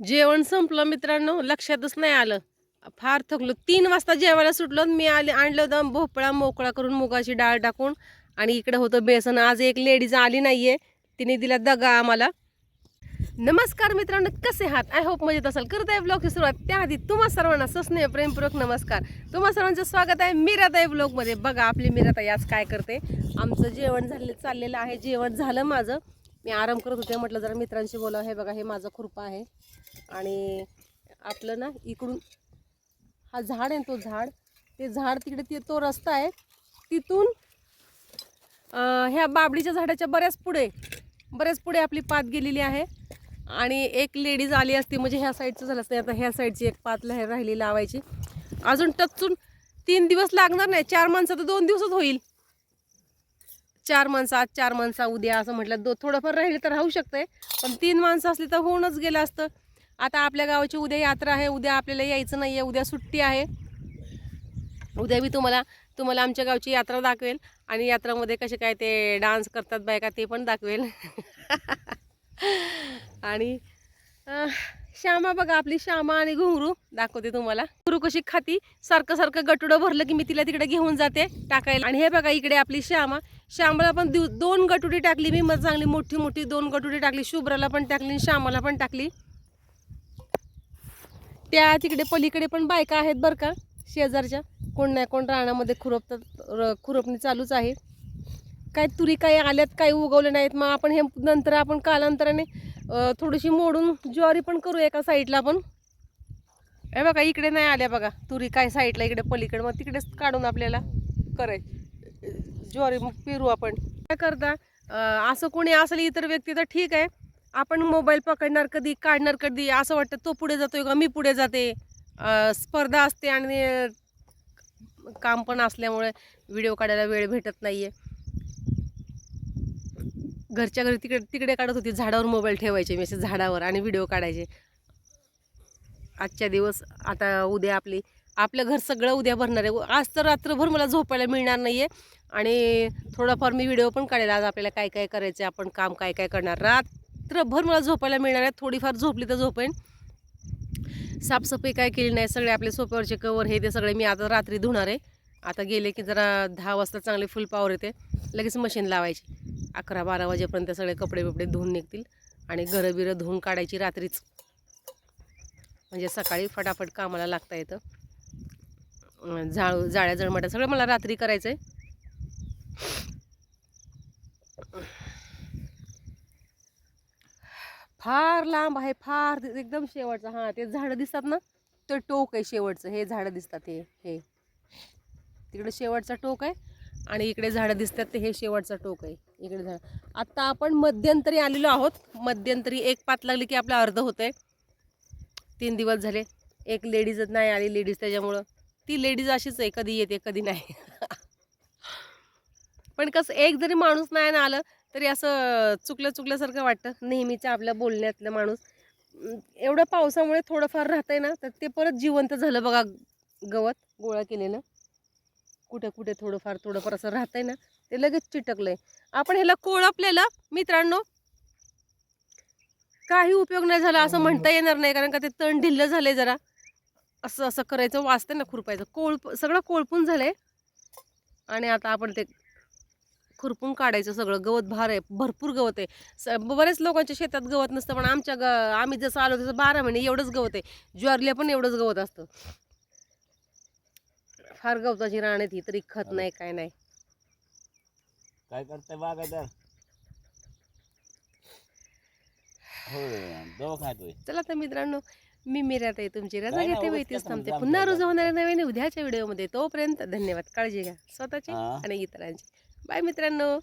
जेवण संपलं मित्रांनो लक्षातच नाही आलं. फार थकलो. तीन वाजता जेवायला सुटलो मी आले आणलं होतं भोपळा मोकळा करून मुगाची डाळ टाकून. आणि इकडं होतं बेसन. आज एक लेडीज आली नाही आहे तिने दिला दगा आम्हाला. नमस्कार मित्रांनो कसे आहात? आय होप मजेत असाल. करत आहे ब्लॉगची सुरुवात. त्याआधी तुम्हा सर्वांना सस्नेह प्रेमपूर्वक नमस्कार. तुम्हा सर्वांचं स्वागत आहे मीराताई ब्लॉगमध्ये बघा आपली मीराताई आज काय करते. आमचं जेवण झालं चाललेलं आहे. जेवण झालं माझं. मी आराम करत होते म्हटलं जरा मित्रांशी बोला हे बघा हे माझं खुरपा आहे. आणि आपलं ना इकडून हा झाड आहे ना तो झाड. ते झाड तिकडे ते तो रस्ता आहे. तिथून ह्या बाबडीच्या झाडाच्या बऱ्याच पुढे बऱ्याच पुढे आपली पात गेलेली आहे. आणि एक लेडीज आली असती म्हणजे ह्या साईडचं झालं असतं. आता ह्या साईडची एक पात राहिली लावायची. अजून टचून तीन दिवस लागणार नाही. चार माणसं तर दोन दिवसच होईल. चार माणसं आज चार माणसं उद्या असं म्हटलं दो थोडंफार राहिले तर राहू शकते पण तीन माणसं असली तर होऊनच गेलं असतं. आता आपल्या गावाची उद्या यात्रा आहे उद्या आपल्याला यायचं नाही आहे उद्या सुट्टी आहे. उद्या मी तुम्हाला तुम्हाला आमच्या गावची यात्रा दाखवेल आणि यात्रामध्ये कसे काय ते डान्स करतात बायका ते पण दाखवेल. आणि श्यामा बघा आपली श्यामा आणि घुंगरू दाखवते तुम्हाला. घुंगरू कशी खाती? सारखं सारखं गटुडं भरलं की मी तिला तिकडे घेऊन जाते टाकायला. आणि हे बघा इकडे आपली श्यामा. श्यामाला पण दोन गटुडी टाकली मी. मग चांगली मोठी मोठी दोन गटुडी टाकली. शुभ्राला पण टाकली आणि श्यामाला पण टाकली. त्या तिकडे पलीकडे पण बायका आहेत बरं का शेजारच्या. कोण नाही कोण रानामध्ये खुरपतात खुरपणी चालूच आहे. काय तुरी काही आल्यात काही उगवले नाहीत. मग आपण हे नंतर आपण कालांतराने थोडीशी मोडून ज्वारी पण करू एका साईडला पण हे बघा इकडे नाही आल्या बघा. तुरी काय साईडला इकडे पलीकडे. मग तिकडेच काढून आपल्याला करायची ज्वारी मग पेरू आपण. काय करता? असं कोणी असेल इतर व्यक्ती तर ठीक आहे. आपण मोबाईल पकडणार कधी काढणार कधी? असं वाटतं तो पुढे जातोय का? मी पुढे जाते. स्पर्धा असते आणि काम पण असल्यामुळे व्हिडिओ काढायला वेळ भेटत नाहीये. घरच्या घरी तिकडे तिकडे काढत होती. झाडावर मोबाईल ठेवायचे मी असे झाडावर आणि व्हिडिओ काढायचे. आजच्या दिवस आता उद्या आपली आपलं घर सगळं उद्या भरणार आहे. आज तर रात्रभर मला झोपायला मिळणार नाही आहे आणि थोडाफार मी व्हिडिओ पण काढेल. आज आपल्याला काय काय करायचं आहे, आपण काम काय काय करणार. रात्रभर मला झोपायला मिळणार आहे. थोडीफार झोपली तर झोपेन. साफसफाई काय केली नाही. सगळे आपले सोप्यावरचे कवर हे ते सगळे मी आता रात्री धुणार आहे. आता गेले की जरा दहा वाजता चांगले फुल पावर येते. लगेच मशीन लावायची. अकरा बारा वाजेपर्यंत सगळे कपडे बिपडे धुवून निघतील. आणि घरं बिरं धुवून काढायची रात्रीच. म्हणजे सकाळी फटाफट कामाला लागता येतं. अं, जाळू जाळ्या जळमटा सगळं मला रात्री करायचं आहे फार लांब आहे फार एकदम शेवटचं. हां ते झाडं दिसतात ना ते टोक आहे शेवटचं. हे झाडं दिसतात हे हे. तिकडे शेवटचा टोक आहे आणि इकडे झाडं दिसतात ते हे शेवटचा टोक आहे. इकडे झाड. आत्ता आपण मध्यंतरी आलेलो आहोत. मध्यंतरी एक पात लागली की आपलं अर्ध होतंय. तीन दिवस झाले. एक लेडीजच नाही आली लेडीज त्याच्यामुळं. ती लेडीज अशीच आहे कधी येते कधी नाही. पण कसं एक जरी माणूस नाही ना आलं तरी असं चुकलं चुकल्यासारखं वाटतं. नेहमीच्या आपल्या बोलण्यातलं माणूस. एवढं पावसामुळे थोडंफार राहतंय ना तर ते परत जिवंत झालं बघा गवत गोळा केलेलं. कुठे कुठे थोडंफार थोडंफार असं राहतंय ना ते लगेच चिटकलंय. आपण ह्याला कोळपलेलं मित्रांनो काही उपयोग नाही झाला असं म्हणता येणार नाही कारण का ते तण ढिल्लं झालंय जरा. असं असं करायचं वाचतं ना खुरपायचं. कोळप सगळं कोळपून झालंय. आणि आता आपण ते खुरपून काढायचं सगळं. गवत भार आहे भरपूर गवत आहे. स बऱ्याच लोकांच्या शेतात गवत नसतं पण आमच्या ग आम्ही जसं आलो तसं बारा महिने एवढंच गवत आहे. ज्वारीला पण एवढंच गवत असतं. फार गवताची रान आहे ती तरी खत नाही काय नाही. काय करताय बागायदार हो दवाखान्यात होय चला तर मित्रांनो मी मिरात आहे तुमची रजा घेते वैतीच कसं थांबते. पुन्हा रोज होणाऱ्या नवीन उद्याच्या व्हिडिओमध्ये. तोपर्यंत धन्यवाद. काळजी घ्या. स्वतःची हा. आणि इतरांची. बाय मित्रांनो.